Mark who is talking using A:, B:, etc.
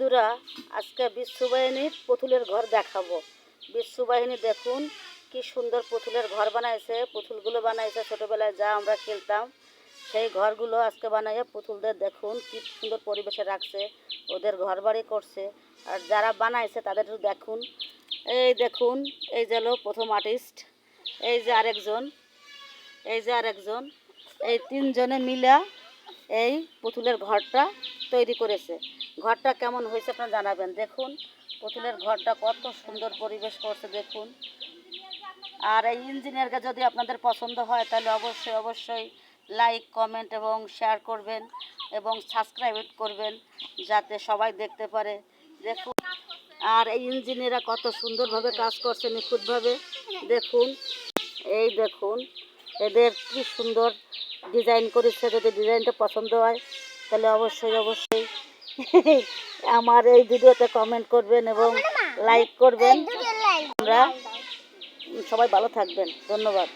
A: বন্ধুরা, আজকে বিশ্ববাহিনীর পুতুলের ঘর দেখাবো। বিশ্ববাহিনী দেখুন, কি সুন্দর পুতুলের ঘর বানাইছে। পুতুলগুলো বানাইছে ছোটোবেলায় যা আমরা খেলতাম। সেই ঘরগুলো আজকে বানাইয়ে পুতুলদের দেখুন, কি সুন্দর পরিবেশে রাখছে, ওদের ঘর বাড়ি করছে। আর যারা বানাইছে তাদের দেখুন। এই দেখুন, এই যে হলো প্রথম আর্টিস্ট, এই যে আরেকজন, এই যে আরেকজন, এই তিনজনে মিলা এই পুতুলের ঘরটা তৈরি করেছে। ঘরটা কেমন হয়েছে আপনারা জানাবেন। দেখুন, পুতুলের ঘরটা কত সুন্দর পরিবেশ করছে, দেখুন। আর এই ইঞ্জিনিয়ারকে যদি আপনাদের পছন্দ হয়, তাহলে অবশ্যই অবশ্যই লাইক কমেন্ট এবং শেয়ার করবেন এবং সাবস্ক্রাইব করবেন, যাতে সবাই দেখতে পারে। দেখুন, আর এই ইঞ্জিনিয়াররা কত সুন্দরভাবে কাজ করছে, নিখুঁতভাবে। দেখুন, এই দেখুন এদের কি সুন্দর ডিজাইন করেছে যদি ডিজাইনটা পছন্দ হয় তাহলে অবশ্যই অবশ্যই আমার এই ভিডিওতে কমেন্ট করবেন এবং লাইক করবেন। আমরা সবাই ভালো থাকবেন। ধন্যবাদ।